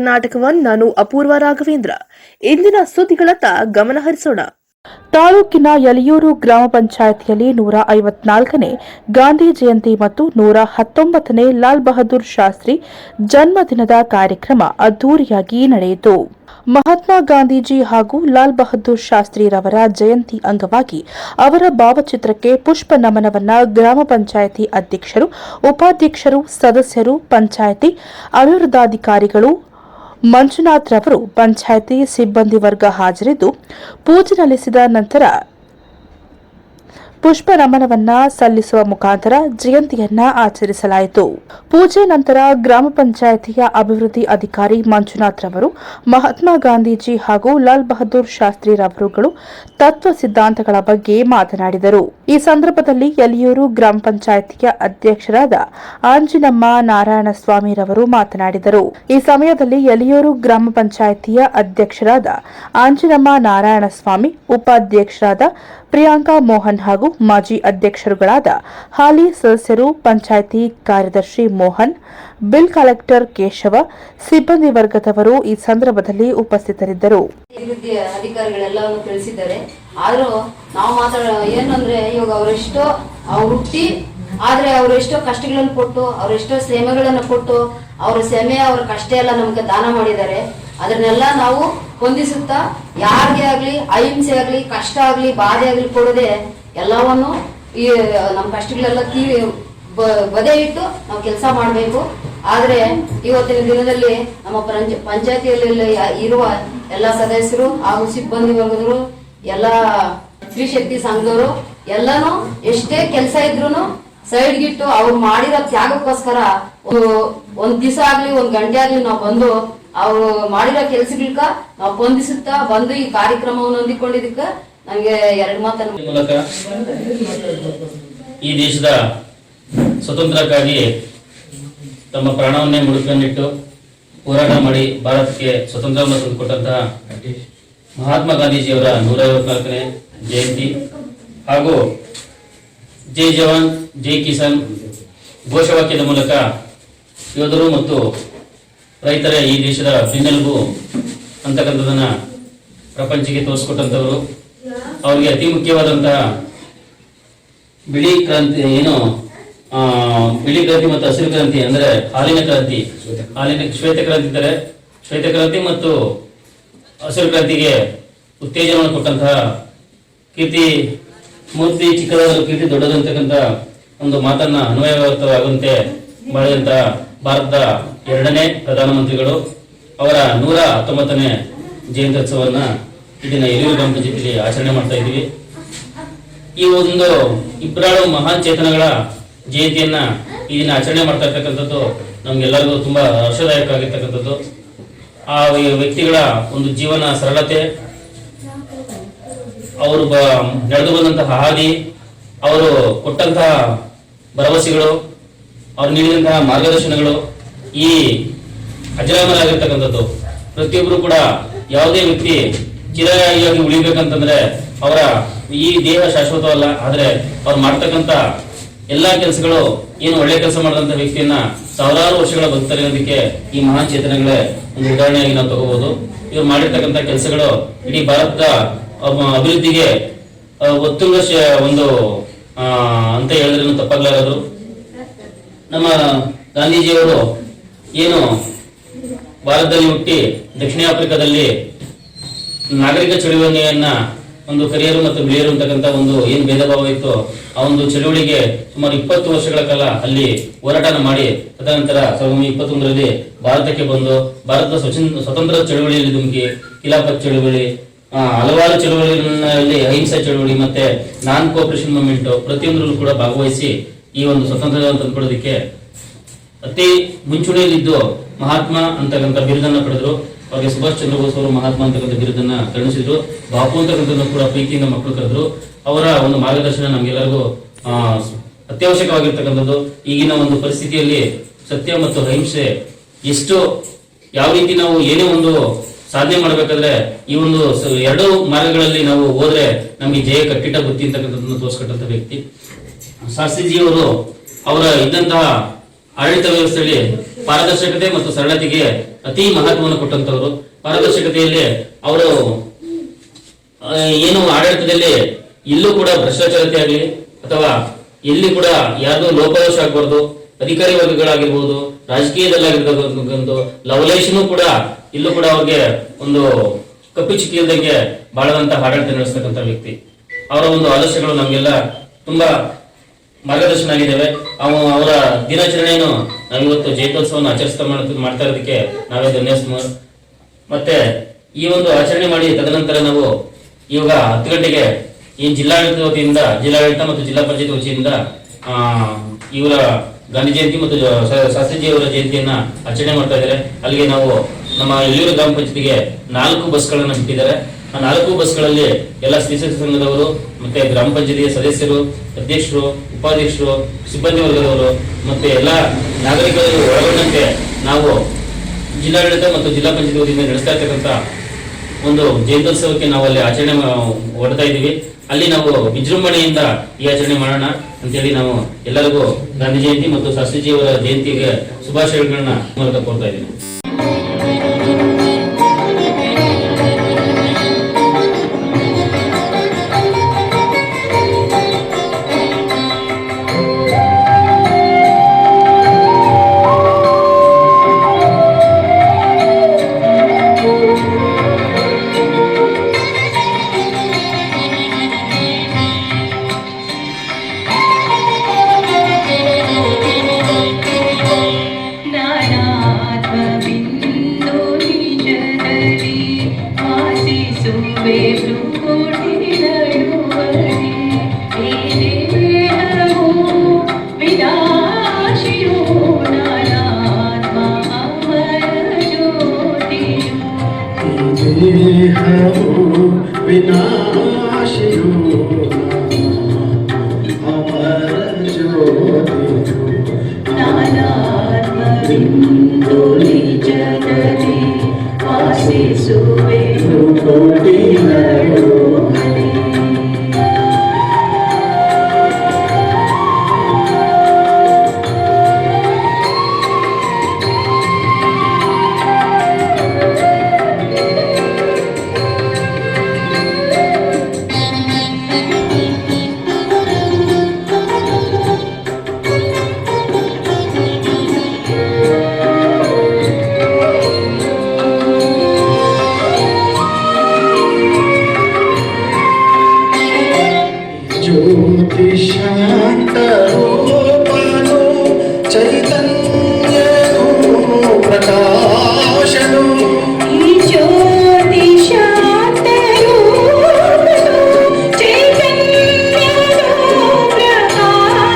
ಕರ್ನಾಟಕವನ್ ನಾನು ಅಪೂರ್ವ ರಾಘವೇಂದ್ರ. ಇಂದಿನ ಸುದ್ದಿಗಳತ್ತ ಗಮನ ಹರಿಸೋಣ. ತಾಲೂಕಿನ ಯಲಿಯೂರು ಗ್ರಾಮ ಪಂಚಾಯತಿಯಲ್ಲಿ ನೂರ ಐವತ್ನಾಲ್ಕನೇ ಗಾಂಧಿ ಜಯಂತಿ ಮತ್ತು ನೂರ ಹತ್ತೊಂಬತ್ತನೇ ಲಾಲ್ ಬಹದ್ದೂರ್ ಶಾಸ್ತ್ರಿ ಜನ್ಮದಿನದ ಕಾರ್ಯಕ್ರಮ ಅದ್ದೂರಿಯಾಗಿ ನಡೆಯಿತು. ಮಹಾತ್ಮ ಗಾಂಧೀಜಿ ಹಾಗೂ ಲಾಲ್ ಬಹದ್ದೂರ್ ಶಾಸ್ತ್ರಿರವರ ಜಯಂತಿ ಅಂಗವಾಗಿ ಅವರ ಭಾವಚಿತ್ರಕ್ಕೆ ಪುಷ್ಪ ನಮನವನ್ನ ಗ್ರಾಮ ಪಂಚಾಯಿತಿ ಅಧ್ಯಕ್ಷರು, ಉಪಾಧ್ಯಕ್ಷರು, ಸದಸ್ಯರು, ಪಂಚಾಯಿತಿ ಅಭಿವೃದ್ಧಾಧಿಕಾರಿಗಳು ಮಂಜುನಾಥ್ ರವರು ಪಂಚಾಯಿತಿ ಸಿಬ್ಬಂದಿ ವರ್ಗ ಹಾಜರಿದ್ದು ಪೂಜೆ ಸಲ್ಲಿಸಿದ ನಂತರ ಪುಷ್ಪ ನಮನವನ್ನ ಸಲ್ಲಿಸುವ ಮುಖಾಂತರ ಜಯಂತಿಯನ್ನ ಆಚರಿಸಲಾಯಿತು. ಪೂಜೆ ನಂತರ ಗ್ರಾಮ ಪಂಚಾಯಿತಿಯ ಅಭಿವೃದ್ಧಿ ಅಧಿಕಾರಿ ಮಂಜುನಾಥ್ ರವರು, ಮಹಾತ್ಮ ಗಾಂಧೀಜಿ ಹಾಗೂ ಲಾಲ್ ಬಹದ್ದೂರ್ ಶಾಸ್ತ್ರಿ ರವರುಗಳು ತತ್ವ ಸಿದ್ಧಾಂತಗಳ ಬಗ್ಗೆ ಮಾತನಾಡಿದರು. ಈ ಸಂದರ್ಭದಲ್ಲಿ ಯಲಿಯೂರು ಗ್ರಾಮ ಪಂಚಾಯಿತಿಯ ಅಧ್ಯಕ್ಷರಾದ ಆಂಜಿನಮ್ಮ ನಾರಾಯಣಸ್ವಾಮಿ ರವರು ಮಾತನಾಡಿದರು. ಈ ಸಮಯದಲ್ಲಿ ಯಲಿಯೂರು ಗ್ರಾಮ ಪಂಚಾಯಿತಿಯ ಅಧ್ಯಕ್ಷರಾದ ಆಂಜಿನಮ್ಮ ನಾರಾಯಣಸ್ವಾಮಿ, ಉಪಾಧ್ಯಕ್ಷರಾದ ಪ್ರಿಯಾಂಕಾ ಮೋಹನ್ ಹಾಗೂ ಮಾಜಿ ಅಧ್ಯಕ್ಷರುಗಳಾದ ಹಾಲಿ ಸದಸ್ಯರು ಪಂಚಾಯಿತಿ ಕಾರ್ಯದರ್ಶಿ ಮೋಹನ್, ಬಿಲ್ ಕಲೆಕ್ಟರ್ ಕೇಶವ, ಸಿಬ್ಬಂದಿ ವರ್ಗದವರು ಈ ಸಂದರ್ಭದಲ್ಲಿ ಉಪಸ್ಥಿತರಿದ್ದರು. ತಿಳಿಸಿದ್ದಾರೆ. ಆದರೂ ನಾವು ಮಾತಾಡ ಏನಂದ್ರೆ ಇವಾಗ ಅವರೆಷ್ಟೋ ಅವ್ರು ಹುಟ್ಟಿ, ಆದ್ರೆ ಅವರೆಷ್ಟೋ ಕಷ್ಟಗಳನ್ನು ಕೊಟ್ಟು ಅವರೆಷ್ಟೋ ಶ್ರಮೆಗಳನ್ನು ಕೊಟ್ಟು, ಅವ್ರ ಶ್ರಮೆ ಅವ್ರ ಕಷ್ಟ ಎಲ್ಲ ನಮ್ಗೆ ದಾನ ಮಾಡಿದ್ದಾರೆ. ಅದನ್ನೆಲ್ಲ ನಾವು ಹೊಂದಿಸುತ್ತಾ, ಯಾರಿಗೆ ಆಗ್ಲಿ, ಅಹಿಂಸೆ ಆಗ್ಲಿ, ಕಷ್ಟ ಆಗ್ಲಿ, ಬಾಧೆ ಆಗ್ಲಿ ಕೊಡದೆ ಎಲ್ಲವನ್ನು ಈ ನಮ್ಮ ಕಷ್ಟಗಳೆಲ್ಲ ಬ- ಬದೆ ಇಟ್ಟು ನಾವು ಕೆಲಸ ಮಾಡಬೇಕು. ಆದರೆ ಇವತ್ತಿನ ದಿನದಲ್ಲಿ ನಮ್ಮ ಪಂಚ ಪಂಚಾಯತಿಯಲ್ಲಿ ಇರುವ ಎಲ್ಲ ಸದಸ್ಯರು ಹಾಗೂ ಸಿಬ್ಬಂದಿ ವರ್ಗದವರು, ಎಲ್ಲ ಸ್ತ್ರೀ ಶಕ್ತಿ ಸಂಘದವರು ಎಲ್ಲಾನು ಎಷ್ಟೇ ಕೆಲಸ ಇದ್ರು ಸೈಡ್ಗಿಟ್ಟು ಅವ್ರು ಮಾಡಿರೋ ತ್ಯಾಗಕ್ಕೋಸ್ಕರ ಒಂದು, ಒಂದ್ ದಿವಸ ಆಗ್ಲಿ, ಒಂದ್ ಗಂಟೆ ಆಗ್ಲಿ ನಾವು ಬಂದು ಅವ್ರು ಮಾಡಿರೋ ಕೆಲ್ಸಗಳ್ಕ ನಾವು ಹೊಂದಿಸುತ್ತಾ ಬಂದು ಈ ಕಾರ್ಯಕ್ರಮವನ್ನು ಹೊಂದಿಕೊಂಡಿದ್ದಕ್ಕ ನನಗೆ ಎರಡು ಮೂಲಕ ಈ ದೇಶದ ಸ್ವತಂತ್ರಕ್ಕಾಗಿ ತಮ್ಮ ಪ್ರಾಣವನ್ನೇ ಮುಡುಕನ್ನಿಟ್ಟು ಹೋರಾಟ ಮಾಡಿ ಭಾರತಕ್ಕೆ ಸ್ವತಂತ್ರವನ್ನು ತಂದುಕೊಟ್ಟಂತಹ ಮಹಾತ್ಮ ಗಾಂಧೀಜಿಯವರ ನೂರ ಐವತ್ನಾಲ್ಕನೇ ಜಯಂತಿ ಹಾಗೂ ಜೈ ಜವಾನ್, ಜೈ ಕಿಸಾನ್ ಘೋಷವಾಕ್ಯದ ಮೂಲಕ ಯೋಧರು ಮತ್ತು ರೈತರ ಈ ದೇಶದ ಬೆನ್ನೆಲುಬು ಅಂತಕ್ಕಂಥದ್ದನ್ನು ಪ್ರಪಂಚಕ್ಕೆ ತೋರಿಸ್ಕೊಟ್ಟಂಥವರು. ಅವರಿಗೆ ಅತಿ ಮುಖ್ಯವಾದಂತಹ ಬಿಳಿ ಕ್ರಾಂತಿ ಏನು ಆ, ಬಿಳಿ ಕ್ರಾಂತಿ ಮತ್ತು ಹಸಿರು ಕ್ರಾಂತಿ ಅಂದ್ರೆ ಹಾಲಿನ ಕ್ರಾಂತಿ. ಹಾಲಿನ ಶ್ವೇತ ಕ್ರಾಂತಿ ಇದ್ದಾರೆ ಶ್ವೇತ ಕ್ರಾಂತಿ ಮತ್ತು ಹಸಿರು ಕ್ರಾಂತಿಗೆ ಉತ್ತೇಜನವನ್ನು ಕೊಟ್ಟಂತಹ ಕೀರ್ತಿ ಮೂರ್ತಿ ಚಿಕ್ಕದಾದ ಕೀರ್ತಿ ದೊಡ್ಡದಂತಕ್ಕಂಥ ಒಂದು ಮಾತನ್ನ ಅನ್ವಯವಾಗುವಂತೆ ಮಾಡಿದಂತಹ ಭಾರತದ ಎರಡನೇ ಪ್ರಧಾನಮಂತ್ರಿಗಳು. ಅವರ ನೂರ ಹತ್ತೊಂಬತ್ತನೇ ಜಯಂತ್ಯೋತ್ಸವವನ್ನ ಇದನ್ನ ಯಡಿಯೂರು ಗ್ರಾಮ ಪಂಚಾಯತಿಯಲ್ಲಿ ಆಚರಣೆ ಮಾಡ್ತಾ ಇದ್ದೀವಿ. ಈ ಒಂದು ಇಬ್ಬರಾಳು ಮಹಾನ್ ಚೇತನಗಳ ಜಯಂತಿಯನ್ನ ಈ ದಿನ ಆಚರಣೆ ಮಾಡ್ತಾ ಇರ್ತಕ್ಕಂಥದ್ದು ನಮ್ಗೆಲ್ಲರಿಗೂ ತುಂಬಾ ಹರ್ಷದಾಯಕ ಆಗಿರ್ತಕ್ಕಂಥದ್ದು ಆ ವ್ಯಕ್ತಿಗಳ ಒಂದು ಜೀವನ ಸರಳತೆ, ಅವರು ಬ ನಡೆದು ಬಂದಂತಹ ಹಾದಿ, ಅವರು ಕೊಟ್ಟಂತಹ ಭರವಸೆಗಳು, ಅವ್ರು ನೀಡಿದಂತಹ ಮಾರ್ಗದರ್ಶನಗಳು, ಈ ಅಜರಾಮರಾಗಿರ್ತಕ್ಕಂಥದ್ದು. ಪ್ರತಿಯೊಬ್ಬರು ಕೂಡ ಯಾವುದೇ ವ್ಯಕ್ತಿ ಚಿರಯಾಗಿ ಉಳಿಬೇಕಂತಂದ್ರೆ ಅವರ ಈ ದೇಹ ಶಾಶ್ವತವಲ್ಲ ಆದ್ರೆ ಅವ್ರು ಮಾಡ್ತಕ್ಕಂಥ ಎಲ್ಲಾ ಕೆಲಸಗಳು ಏನು ಒಳ್ಳೆ ಕೆಲಸ ಮಾಡಿದಂತ ವ್ಯಕ್ತಿಯನ್ನ ಸಾವಿರಾರು ವರ್ಷಗಳ ಬದುಕ್ತಾರೆ ಈ ಮಹಾನ್ ಚೇತನಗಳೇ ಒಂದು ಉದಾಹರಣೆಯಾಗಿ ನಾವು ತಗೋಬಹುದು ಇವ್ರು ಮಾಡಿರ್ತಕ್ಕಂಥ ಕೆಲಸಗಳು ಇಡೀ ಭಾರತದ ಅಭಿವೃದ್ಧಿಗೆ ಒತ್ತುಂಗ ಒಂದು ಅಂತ ಹೇಳಿದ್ರೆ ತಪ್ಪಾಗ್ಲಾರದು? ನಮ್ಮ ಗಾಂಧೀಜಿಯವರು ಏನು ಭಾರತದಲ್ಲಿ ಹುಟ್ಟಿ ದಕ್ಷಿಣ ಆಫ್ರಿಕಾದಲ್ಲಿ ನಾಗರಿಕ ಚಳುವಳಿಯನ್ನ ಒಂದು ಕರಿಯರು ಮತ್ತು ಬಿಳಿಯರು ಅಂತಕ್ಕಂಥ ಒಂದು ಏನು ಭೇದ ಭಾವ ಇತ್ತು, ಆ ಒಂದು ಚಳುವಳಿಗೆ ಸುಮಾರು ಇಪ್ಪತ್ತು ವರ್ಷಗಳ ಕಾಲ ಅಲ್ಲಿ ಹೋರಾಟನ ಮಾಡಿ, ತದನಂತರ ಸಾವಿರದ ಇಪ್ಪತ್ತೊಂದರಲ್ಲಿ ಭಾರತಕ್ಕೆ ಬಂದು, ಭಾರತದ ಸ್ವತಂತ್ರ ಚಳುವಳಿಯಲ್ಲಿ ಧುಮುಕಿ, ಖಿಲಾಫತ್ ಚಳುವಳಿ ಹಲವಾರು ಚಳುವಳಿಗಳಲ್ಲಿ ಅಹಿಂಸಾ ಚಳುವಳಿ ಮತ್ತೆ ನಾನ್ ಕೋಪರೇಷನ್ ಮೂವ್ಮೆಂಟ್ ಪ್ರತಿಯೊಂದರಲ್ಲೂ ಕೂಡ ಭಾಗವಹಿಸಿ ಈ ಒಂದು ಸ್ವತಂತ್ರವನ್ನು ತಂದುಕೊಡೋದಕ್ಕೆ ಅತಿ ಮುಂಚೂಣಿಯಲ್ಲಿದ್ದು ಮಹಾತ್ಮ ಅಂತಕ್ಕಂಥ ಬಿರುದನ್ನ ಪಡೆದ್ರು. ಅವ್ರಿಗೆ ಸುಭಾಷ್ ಚಂದ್ರ ಬೋಸ್ ಅವರು ಮಹಾತ್ಮ ಅಂತಕ್ಕಂಥ ಬಿರುದನ್ನ ಕರುಣಿಸಿದ್ರು ಬಾಪು ಅಂತಕ್ಕಂಥದ್ದು ಕೂಡ ಪ್ರೀತಿಯಿಂದ ಮಕ್ಕಳು ಕರೆದ್ರು. ಅವರ ಒಂದು ಮಾರ್ಗದರ್ಶನ ನಮ್ಗೆಲ್ಲರಿಗೂ ಅತ್ಯವಶ್ಯಕವಾಗಿರ್ತಕ್ಕಂಥದ್ದು. ಈಗಿನ ಒಂದು ಪರಿಸ್ಥಿತಿಯಲ್ಲಿ ಸತ್ಯ ಮತ್ತು ಅಹಿಂಸೆ ಎಷ್ಟು, ಯಾವ ರೀತಿ ನಾವು ಏನೇ ಒಂದು ಸಾಧನೆ ಮಾಡಬೇಕಾದ್ರೆ ಈ ಒಂದು ಎರಡು ಮಾರ್ಗಗಳಲ್ಲಿ ನಾವು ಹೋದ್ರೆ ನಮಗೆ ಜಯ, ಕಟ್ಟಿಟ ಬುತ್ತಿ ಅಂತಕ್ಕಂಥದ್ದನ್ನು ತೋರಿಸ್ಕೊಟ್ಟಂತ ವ್ಯಕ್ತಿ. ಶಾಸ್ತ್ರಿಜಿಯವರು ಅವರ ಇದ್ದಂತಹ ಆಡಳಿತ ವ್ಯವಸ್ಥೆಯಲ್ಲಿ ಪಾರದರ್ಶಕತೆ ಮತ್ತು ಸರಳತೆಗೆ ಅತಿ ಮಹತ್ವವನ್ನು ಕೊಟ್ಟಂತವರು. ಪಾರದರ್ಶಕತೆಯಲ್ಲಿ ಅವರು ಏನು ಆಡಳಿತದಲ್ಲಿ ಇಲ್ಲೂ ಕೂಡ ಭ್ರಷ್ಟಾಚಾರತೆ ಆಗಲಿ, ಅಥವಾ ಎಲ್ಲಿ ಕೂಡ ಯಾರ್ದು ಲೋಪದೋಷ ಆಗಬಾರ್ದು, ಅಧಿಕಾರಿ ವರ್ಗಗಳಾಗಿರ್ಬೋದು ರಾಜಕೀಯದಲ್ಲಾಗಿರ್ಬೋದು ಲವಲೇಶನು ಕೂಡ ಇಲ್ಲೂ ಕೂಡ ಅವ್ರಿಗೆ ಒಂದು ಕಪ್ಪು ಚಿಕ್ಕಿಲ್ದಂಗೆ ಬಾಳದಂತ ಆಡಳಿತ ನಡೆಸ್ತಕ್ಕಂಥ ವ್ಯಕ್ತಿ. ಅವರ ಒಂದು ಆದರ್ಶಗಳು ನಮಗೆಲ್ಲ ತುಂಬಾ ಮಾರ್ಗದರ್ಶನ ಆಗಿದ್ದೇವೆ. ಅವ ಅವರ ದಿನಾಚರಣೆಯನ್ನು ನಾವಿವತ್ತು ಜಯಂತೋತ್ಸವವನ್ನು ಆಚರಿಸ್ತಾ ಮಾಡ್ತಾ ಇರೋದಕ್ಕೆ ನಾವೇ ಧನ್ಯವಾದ ಮತ್ತೆ ಈ ಒಂದು ಆಚರಣೆ ಮಾಡಿ ತದನಂತರ ನಾವು ಇವಾಗ ಹತ್ತು ಗಂಟೆಗೆ ಈ ಜಿಲ್ಲಾಡಳಿತ ವತಿಯಿಂದ, ಜಿಲ್ಲಾಡಳಿತ ಮತ್ತು ಜಿಲ್ಲಾ ಪಂಚಾಯತ್ ವತಿಯಿಂದ ಇವರ ಗಾಂಧಿ ಜಯಂತಿ ಮತ್ತು ಶಾಸ್ತ್ರಿಜಿ ಅವರ ಜಯಂತಿಯನ್ನ ಆಚರಣೆ ಮಾಡ್ತಾ ಇದ್ದಾರೆ. ಅಲ್ಲಿಗೆ ನಾವು ನಮ್ಮ ಯಲ್ಲೂರು ಗ್ರಾಮ ಪಂಚಾಯತಿಗೆ ನಾಲ್ಕು ಬಸ್ಗಳನ್ನು ಬಿಟ್ಟಿದ್ದಾರೆ. ನಾಲ್ಕು ಬಸ್ಗಳಲ್ಲಿ ಎಲ್ಲ ಸ್ತ್ರೀಶಕ್ತಿ ಸಂಘದವರು, ಮತ್ತೆ ಗ್ರಾಮ ಪಂಚಾಯತಿಯ ಸದಸ್ಯರು, ಅಧ್ಯಕ್ಷರು, ಉಪಾಧ್ಯಕ್ಷರು, ಸಿಬ್ಬಂದಿ ವರ್ಗದವರು, ಮತ್ತೆ ಎಲ್ಲ ನಾಗರಿಕರು ಒಳಗೊಂಡಂತೆ ನಾವು ಜಿಲ್ಲಾಡಳಿತ ಮತ್ತು ಜಿಲ್ಲಾ ಪಂಚಾಯತ್ ವತಿಯಿಂದ ನಡೆಸ್ತಾ ಇರ್ತಕ್ಕಂಥ ಒಂದು ಜಯಂತ್ಯೋತ್ಸವಕ್ಕೆ ನಾವು ಅಲ್ಲಿ ಆಚರಣೆ ಹೊರಡ್ತಾ ಇದ್ದೀವಿ. ಅಲ್ಲಿ ನಾವು ವಿಜೃಂಭಣೆಯಿಂದ ಈ ಆಚರಣೆ ಮಾಡೋಣ ಅಂತೇಳಿ ನಾವು ಎಲ್ಲರಿಗೂ ಗಾಂಧಿ ಜಯಂತಿ ಮತ್ತು ಶಾಸ್ತ್ರೀಜಿಯವರ ಜಯಂತಿಗೆ ಶುಭಾಶಯಗಳನ್ನ ಮೂಲಕ ಕೋರ್ತಾ ಇದ್ದೀನಿ